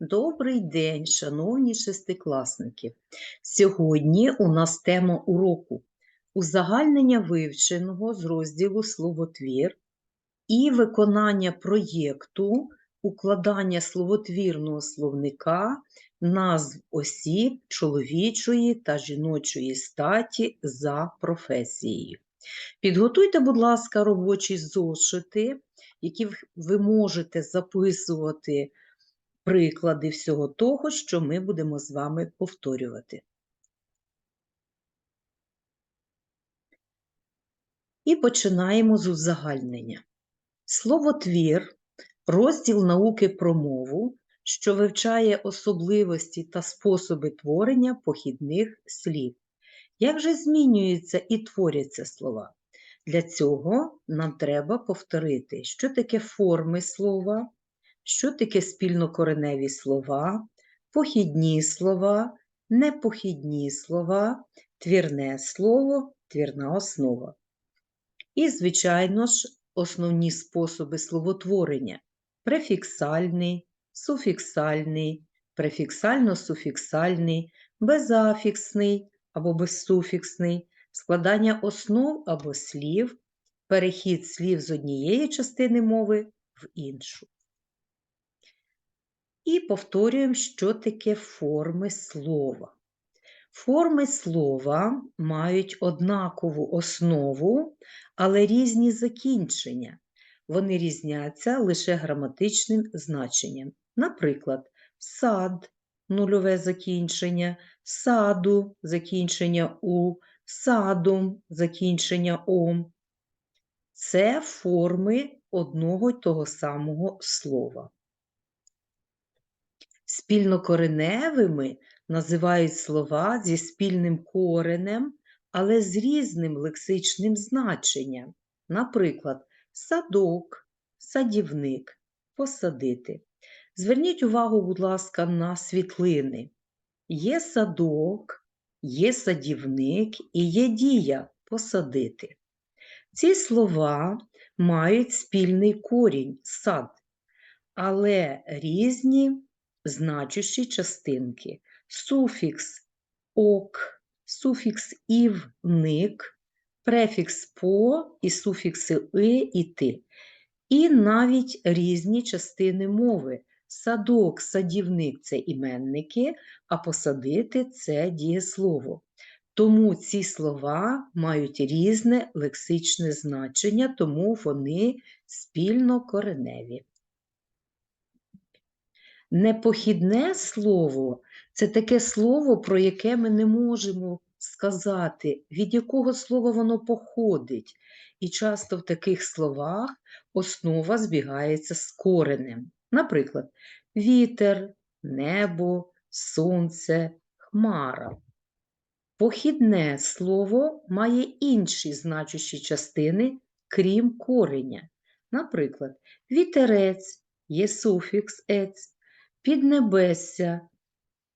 Добрий день, шановні шестикласники. Сьогодні у нас тема уроку узагальнення вивченого з розділу словотвір і виконання проєкту укладання словотвірного словника назв осіб чоловічої та жіночої статі за професією. Підготуйте, будь ласка, робочі зошити, які ви можете записувати приклади всього того, що ми будемо з вами повторювати. І починаємо з узагальнення. Словотвір розділ науки про мову, що вивчає особливості та способи творення похідних слів. Як же змінюються і творяться слова? Для цього нам треба повторити, що таке форми слова, що таке спільнокореневі слова, похідні слова, непохідні слова, твірне слово, твірна основа. І, звичайно ж, основні способи словотворення префіксальний, суфіксальний, префіксально-суфіксальний, безафіксний або безсуфіксний, складання основ або слів, перехід слів з однієї частини мови в іншу. І повторюємо, що таке форми слова. Форми слова мають однакову основу, але різні закінчення. Вони різняться лише граматичним значенням. Наприклад, сад нульове закінчення, саду закінчення у, садом закінчення ом. Це форми одного й того самого слова. Спільнокореневими називають слова зі спільним коренем, але з різним лексичним значенням. Наприклад, садок, садівник, посадити. Зверніть увагу, будь ласка, на світлини. Є садок, є садівник і є дія посадити. Ці слова мають спільний корінь сад, але різні значущі частинки. Суфікс ок, суфікс ів ник, префікс по і суфікси и і ти. І навіть різні частини мови. Садок, садівник це іменники, а посадити це дієслово. Тому ці слова мають різне лексичне значення, тому вони спільно кореневі. Непохідне слово це таке слово, про яке ми не можемо сказати, від якого слова воно походить. І часто в таких словах основа збігається з коренем. Наприклад, вітер, небо, сонце, хмара. Похідне слово має інші значущі частини, крім кореня. Наприклад, вітерець є суфікс ець, піднебесся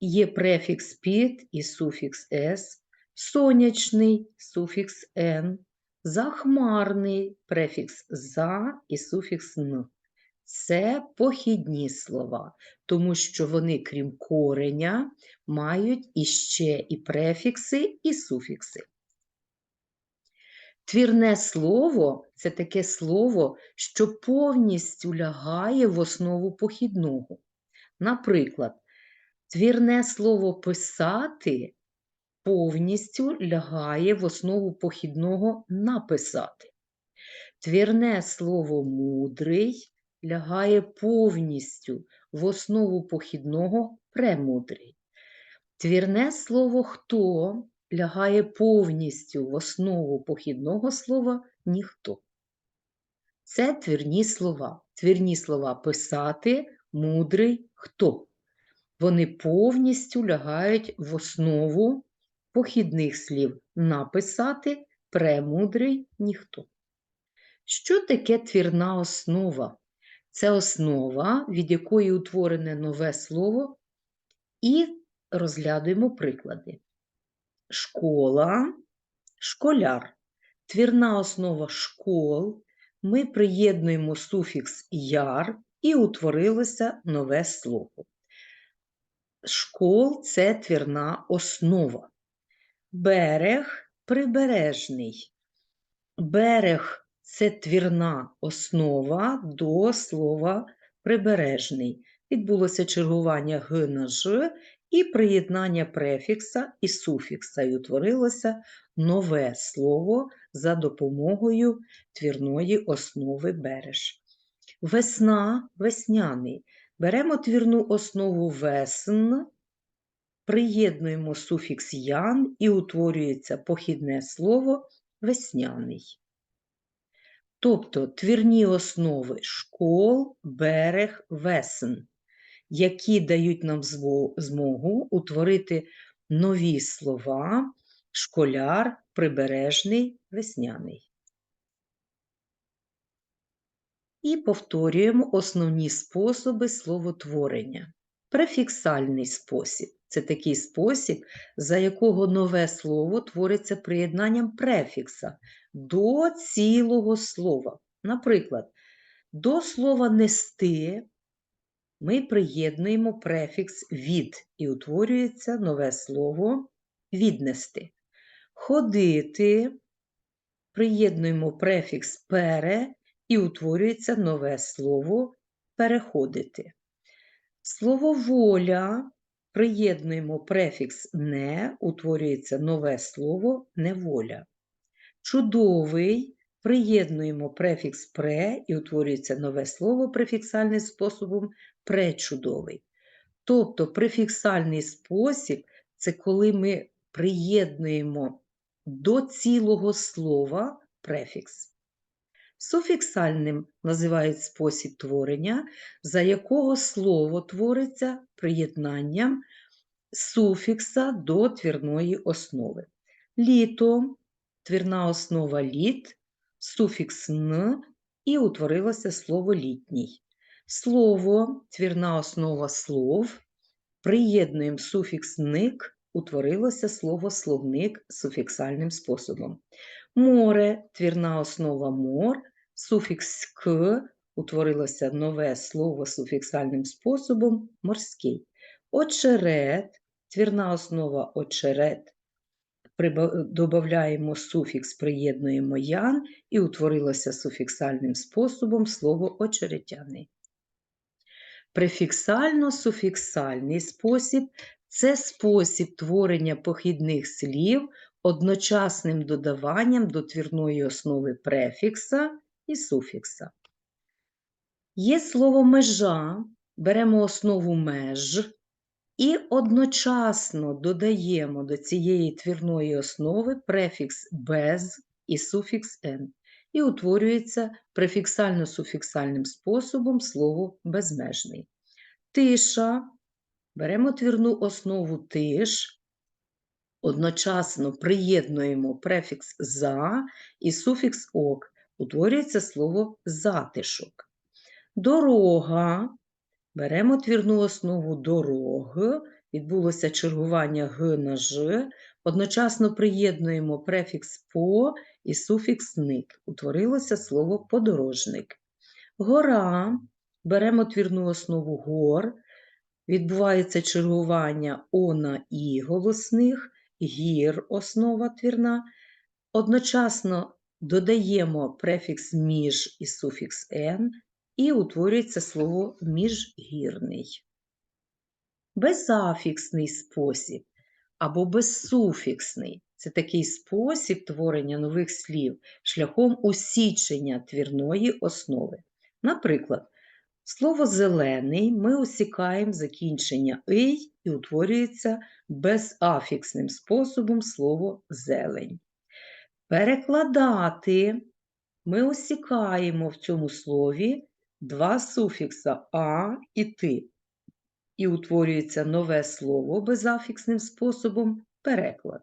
є префікс під і суфікс с, сонячний суфікс н, захмарний префікс за і суфікс н. Це похідні слова, тому що вони, крім кореня, мають іще і префікси, і суфікси. Твірне слово це таке слово, що повністю лягає в основу похідного. Наприклад, твірне слово писати повністю лягає в основу похідного написати. Твірне слово мудрий лягає повністю в основу похідного премудрий. Твірне слово хто лягає повністю в основу похідного слова ніхто. Це твірні слова. Твірні слова писати, мудрий, хто. Вони повністю лягають в основу похідних слів написати, премудрий, ніхто. Що таке твірна основа? Це основа, від якої утворене нове слово, і розглядуємо приклади. Школа, школяр. Твірна основа школ. Ми приєднуємо суфікс яр і утворилося нове слово. Школ це твірна основа. Берег прибережний. Берег це твірна основа до слова прибережний. Відбулося чергування г на ж і приєднання префікса і суфікса, і утворилося нове слово за допомогою твірної основи береж. Весна весняний. Беремо твірну основу весн, приєднуємо суфікс ян і утворюється похідне слово весняний. Тобто твірні основи школ, берег, весн, які дають нам змогу утворити нові слова школяр, прибережний, весняний. І повторюємо основні способи словотворення. Префіксальний спосіб це такий спосіб, за якого нове слово твориться приєднанням префікса до цілого слова. Наприклад, до слова нести ми приєднуємо префікс від і утворюється нове слово віднести. Ходити приєднуємо префікс пере і утворюється нове слово переходити. Слово воля приєднуємо префікс не, утворюється нове слово неволя. Чудовий приєднуємо префікс пре і утворюється нове слово префіксальним способом пречудовий. Тобто префіксальний спосіб це коли ми приєднуємо до цілого слова префікс. Суфіксальним називають спосіб творення, за якого слово твориться приєднанням суфікса до твірної основи. Літо, твірна основа літ, суфікс н і утворилося слово літній. Слово, твірна основа слов, приєднуємо суфікс ник, утворилося слово словник суфіксальним способом. Море, твірна основа мор, суфікс к, утворилося нове слово суфіксальним способом морський. Очерет, твірна основа очерет, додаємо суфікс, приєднуємо ян і утворилося суфіксальним способом слово очеретяний. Префіксально-суфіксальний спосіб це спосіб творення похідних слів одночасним додаванням до твірної основи префікса і суфікса. Є слово межа, беремо основу меж і одночасно додаємо до цієї твірної основи префікс без і суфікс «н», і утворюється префіксально-суфіксальним способом слово безмежний. Тиша. Беремо твірну основу тиш, одночасно приєднуємо префікс за і суфікс ок, утворюється слово затишок. Дорога. Беремо твірну основу дорог, відбулося чергування г на ж, одночасно приєднуємо префікс по і суфікс ник, утворилося слово подорожник. Гора. Беремо твірну основу гор, відбувається чергування о на і голосних, гір основа твірна. Одночасно додаємо префікс між і суфікс «н» і утворюється слово міжгірний. Безафіксний спосіб або безсуфіксний це такий спосіб творення нових слів шляхом усічення твірної основи. Наприклад, слово зелений ми усікаємо закінчення «ий» і утворюється безафіксним способом слово зелень. Перекладати ми усікаємо в цьому слові два суфікса а і ти, і утворюється нове слово безафіксним способом переклад.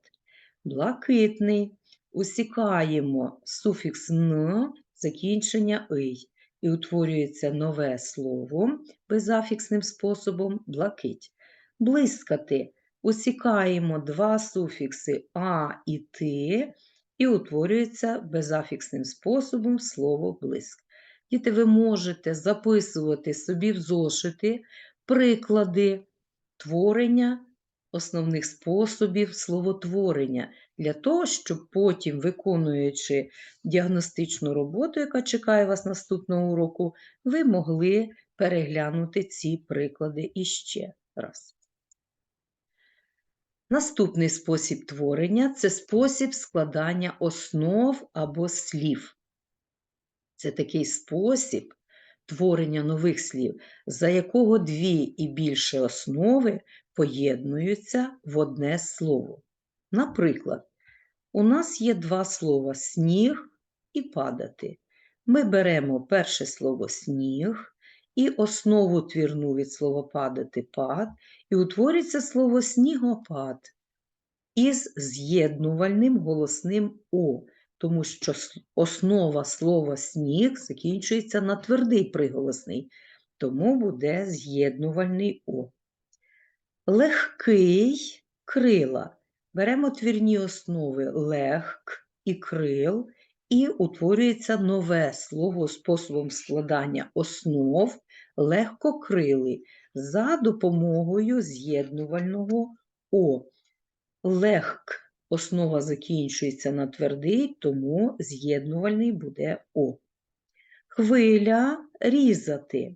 Блакитний усікаємо суфікс н закінчення ий, і утворюється нове слово безафіксним способом блакить. Блискати усікаємо два суфікси а і ти, і утворюється безафіксним способом слово блиск. Діти, ви можете записувати собі в зошити приклади творення основних способів словотворення для того, щоб потім, виконуючи діагностичну роботу, яка чекає вас наступного уроку, ви могли переглянути ці приклади іще раз. Наступний спосіб творення це спосіб складання основ або слів. Це такий спосіб творення нових слів, за якого дві і більше основи поєднуються в одне слово. Наприклад, у нас є два слова сніг і падати. Ми беремо перше слово сніг і основу твірну від слова падати пад, і утворюється слово снігопад із з'єднувальним голосним О, тому що основа слова сніг закінчується на твердий приголосний, тому буде з'єднувальний О. Легкий крила. Беремо твірні основи легк і крил, і утворюється нове слово способом складання основ легкокрилий за допомогою з'єднувального О. Легк основа закінчується на твердий, тому з'єднувальний буде О. Хвиля різати.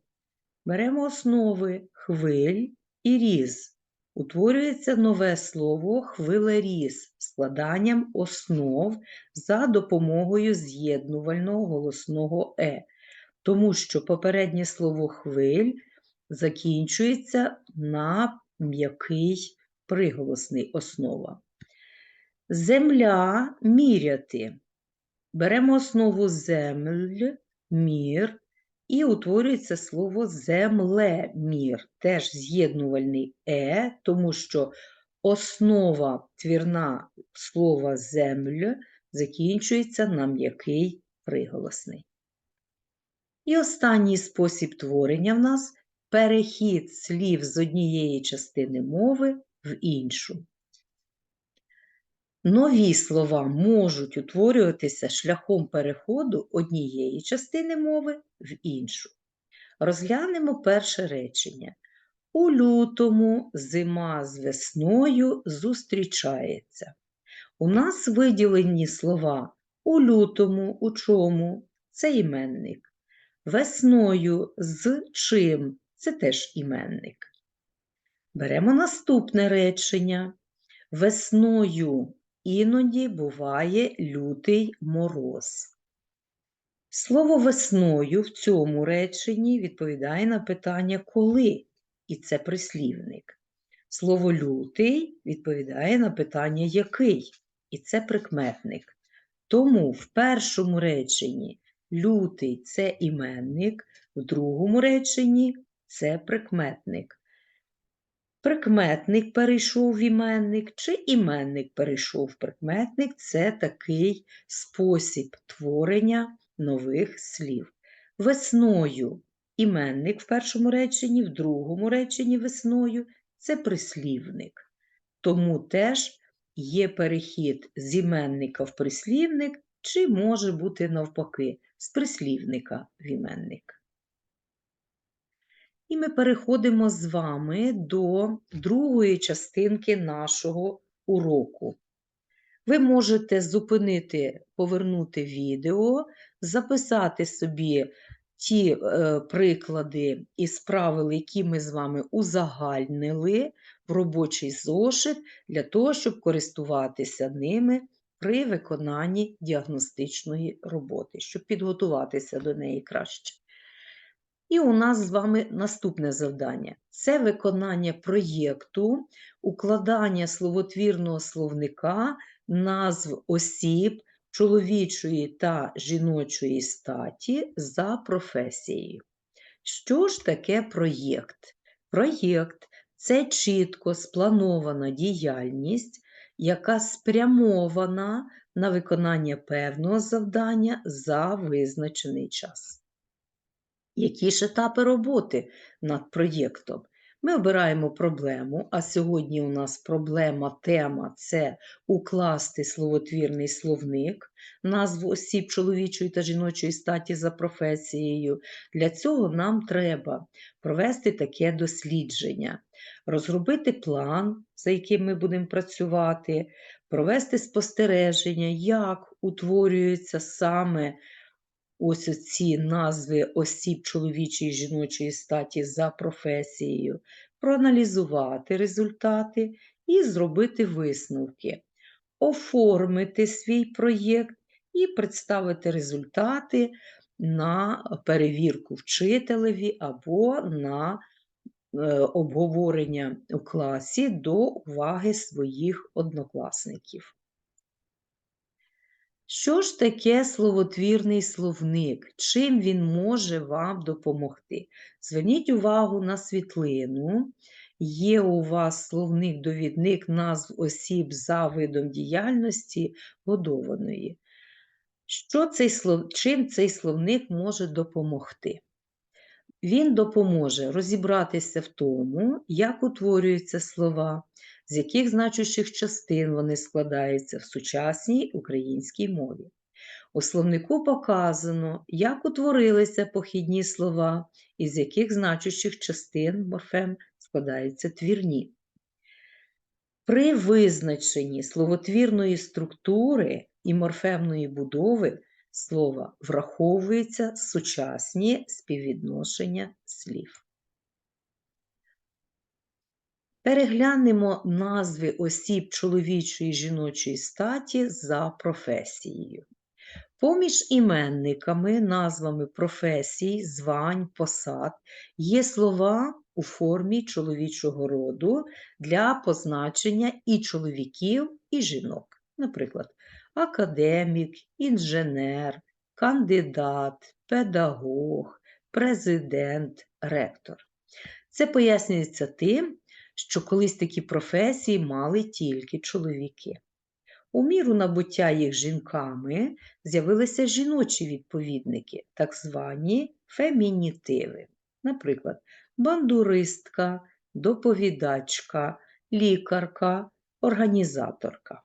Беремо основи хвиль і різ. Утворюється нове слово хвилеріз складанням основ за допомогою з'єднувального голосного Е, тому що попереднє слово хвиль закінчується на м'який приголосний основа. Земля міряти. Беремо основу земль, мір, і утворюється слово землемір, теж з'єднувальний е, тому що основа твірна слова земль закінчується на м'який приголосний. І останній спосіб творення в нас перехід слів з однієї частини мови в іншу. Нові слова можуть утворюватися шляхом переходу однієї частини мови в іншу. Розглянемо перше речення. У лютому зима з весною зустрічається. У нас виділені слова у лютому, у чому це іменник. Весною з чим це теж іменник. Беремо наступне речення. Весною іноді буває лютий мороз. Слово весною в цьому реченні відповідає на питання коли, і це прислівник. Слово лютий відповідає на питання який, і це прикметник. Тому в першому реченні лютий це іменник, в другому реченні це прикметник. Прикметник перейшов в іменник, чи іменник перейшов в прикметник це такий спосіб творення нових слів. Весною іменник в першому реченні, в другому реченні весною це прислівник. Тому теж є перехід з іменника в прислівник, чи може бути навпаки, з прислівника в іменник. І ми переходимо з вами до другої частинки нашого уроку. Ви можете зупинити, повернути відео, записати собі ті е, приклади із правил, які ми з вами узагальнили в робочий зошит, для того, щоб користуватися ними при виконанні діагностичної роботи, щоб підготуватися до неї краще. І у нас з вами наступне завдання: це виконання проєкту, укладання словотвірного словника, назв осіб чоловічої та жіночої статі за професією. Що ж таке проєкт? Проєкт це чітко спланована діяльність, яка спрямована на виконання певного завдання за визначений час. Які ж етапи роботи над проєктом? Ми обираємо проблему, а сьогодні у нас проблема, тема це укласти словотвірний словник, назву осіб чоловічої та жіночої статі за професією. Для цього нам треба провести таке дослідження, розробити план, за яким ми будемо працювати, провести спостереження, як утворюються саме ось ці назви осіб чоловічої і жіночої статі за професією, проаналізувати результати і зробити висновки, оформити свій проєкт і представити результати на перевірку вчителеві або на е, обговорення у класі до уваги своїх однокласників. Що ж таке словотвірний словник? Чим він може вам допомогти? Зверніть увагу на світлину. Є у вас словник-довідник назв осіб за видом діяльності годованої. Що цей слов... Чим цей словник може допомогти? Він допоможе розібратися в тому, як утворюються слова, з яких значущих частин вони складаються в сучасній українській мові. У словнику показано, як утворилися похідні слова, і з яких значущих частин морфем складаються твірні. При визначенні словотвірної структури і морфемної будови слова враховуються сучасні співвідношення слів. Переглянемо назви осіб чоловічої і жіночої статі за професією. Поміж іменниками, назвами професій, звань, посад є слова у формі чоловічого роду для позначення і чоловіків, і жінок. Наприклад, академік, інженер, кандидат, педагог, президент, ректор. Це пояснюється тим, що колись такі професії мали тільки чоловіки. У міру набуття їх жінками з'явилися жіночі відповідники, так звані фемінітиви. Наприклад, бандуристка, доповідачка, лікарка, організаторка.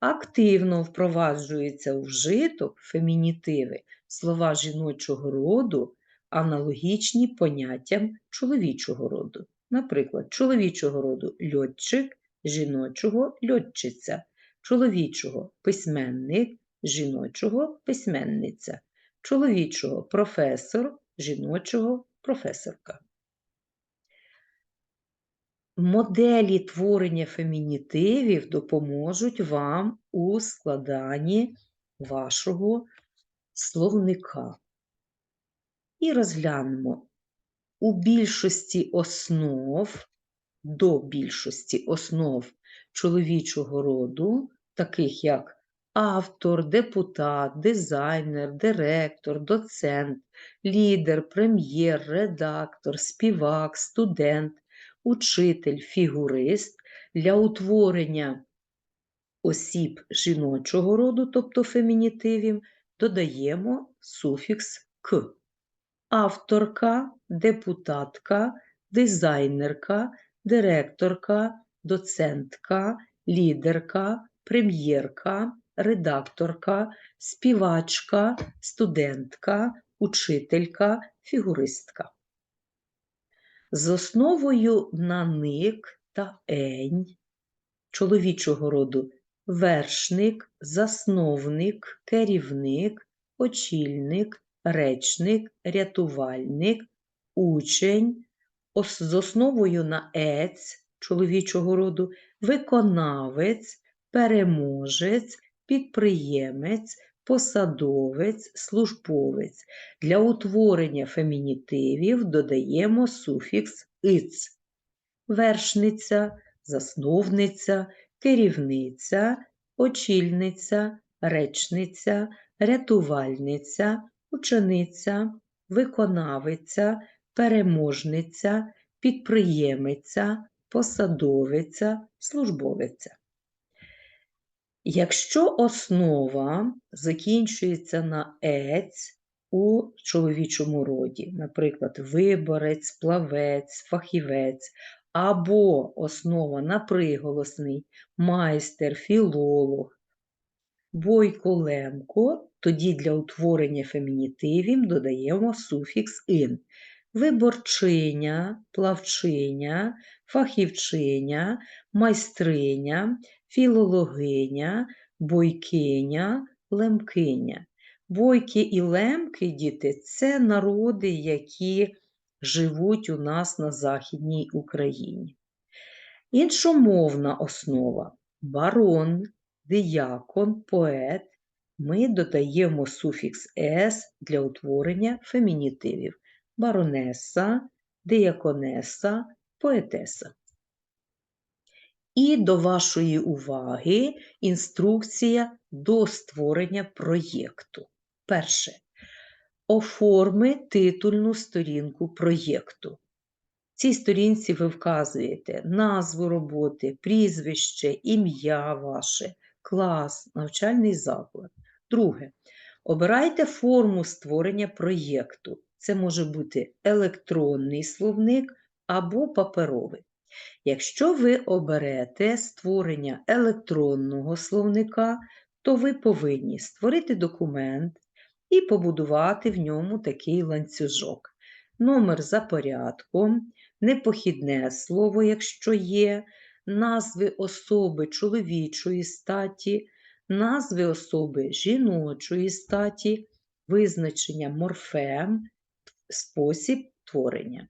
Активно впроваджуються у вжиток фемінітиви слова жіночого роду, аналогічні поняттям чоловічого роду. Наприклад, чоловічого роду льотчик, жіночого льотчиця, чоловічого письменник, жіночого письменниця, чоловічого професор, жіночого професорка. Моделі творення фемінітивів допоможуть вам у складанні вашого словника. І розглянемо у більшості основ, до більшості основ чоловічого роду, таких як автор, депутат, дизайнер, директор, доцент, лідер, прем'єр, редактор, співак, студент, учитель, фігурист для утворення осіб жіночого роду, тобто фемінітивів, додаємо суфікс к. Авторка, депутатка, дизайнерка, директорка, доцентка, лідерка, прем'єрка, редакторка, співачка, студентка, учителька, фігуристка. З основою на ник та ень чоловічого роду вершник, засновник, керівник, очільник, речник, рятувальник, учень, з основою на ець чоловічого роду, виконавець, переможець, підприємець, посадовець, службовець. Для утворення фемінітивів додаємо суфікс «иц». Вершниця, засновниця, керівниця, очільниця, речниця, рятувальниця, учениця, виконавиця, переможниця, підприємиця, посадовиця, службовиця. Якщо основа закінчується на ець, у чоловічому роді, наприклад, виборець, плавець, фахівець, або основа на приголосний, майстер, філолог, бойко, лемко, тоді для утворення фемінітивів додаємо суфікс ин. Виборчиня, плавчиня, фахівчиня, майстриня, філологиня, бойкиня, лемкиня. Бойки і лемки, діти, це народи, які живуть у нас на Західній Україні. Іншомовна основа барон, диякон, поет. Ми додаємо суфікс «с» для утворення фемінітивів баронеса, дияконеса, поетеса. І до вашої уваги інструкція до створення проєкту. Перше. Оформи титульну сторінку проєкту. В цій сторінці ви вказуєте назву роботи, прізвище, ім'я ваше, клас, навчальний заклад. Друге. Обирайте форму створення проєкту. Це може бути електронний словник або паперовий. Якщо ви оберете створення електронного словника, то ви повинні створити документ і побудувати в ньому такий ланцюжок. Номер за порядком, непохідне слово, якщо є, назви особи чоловічої статі, назви особи жіночої статі, визначення морфем, спосіб творення.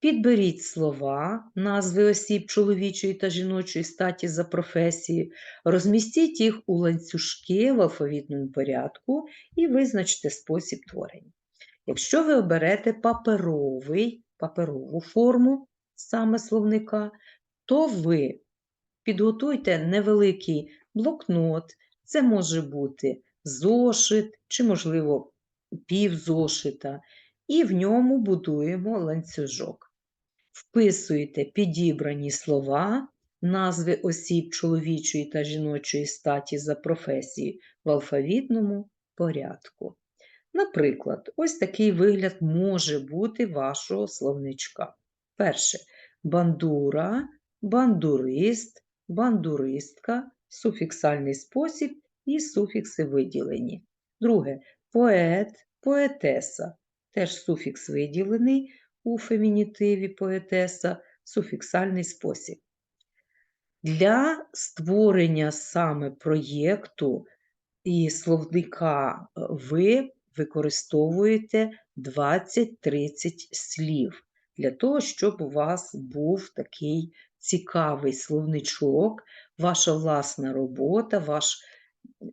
Підберіть слова, назви осіб чоловічої та жіночої статі за професією, розмістіть їх у ланцюжки в алфавітному порядку і визначте спосіб творення. Якщо ви оберете паперовий, паперову форму саме словника, то ви підготуйте невеликий блокнот, це може бути зошит чи, можливо, півзошита, і в ньому будуємо ланцюжок. Вписуєте підібрані слова, назви осіб чоловічої та жіночої статі за професією в алфавітному порядку. Наприклад, ось такий вигляд може бути вашого словничка. Перше бандура, бандурист, бандуристка, суфіксальний спосіб і суфікси виділені. Друге поет, поетеса, теж суфікс виділений у фемінітиві поетеса, суфіксальний спосіб. Для створення саме проєкту і словника ви використовуєте 20-30 слів для того, щоб у вас був такий цікавий словничок, ваша власна робота, ваш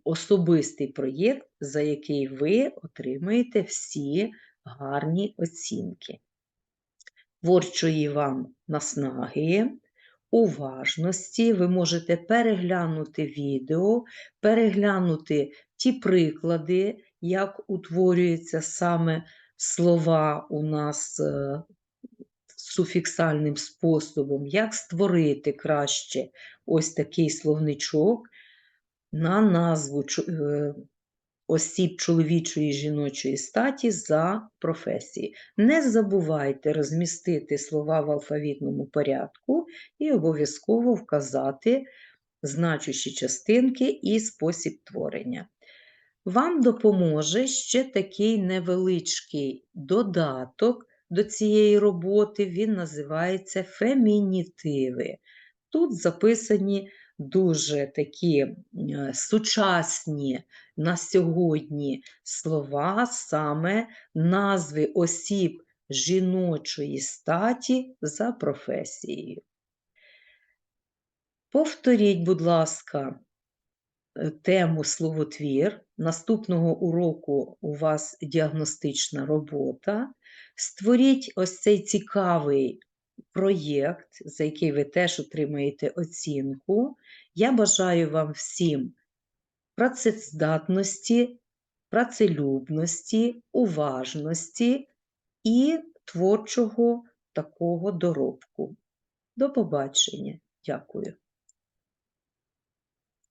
особистий проєкт, за який ви отримаєте всі гарні оцінки. Творчої вам наснаги, уважності, ви можете переглянути відео, переглянути ті приклади, як утворюються саме слова у нас е, суфіксальним способом, як створити краще ось такий словничок на назву е, осіб чоловічої і жіночої статі за професії. Не забувайте розмістити слова в алфавітному порядку і обов'язково вказати значущі частинки і спосіб творення. Вам допоможе ще такий невеличкий додаток до цієї роботи, він називається фемінітиви. Тут записані дуже такі сучасні на сьогодні слова, саме назви осіб жіночої статі за професією. Повторіть, будь ласка, тему словотвір. Наступного уроку у вас діагностична робота. Створіть ось цей цікавий проєкт, за який ви теж отримаєте оцінку. Я бажаю вам всім працездатності, працелюбності, уважності і творчого такого доробку. До побачення. Дякую.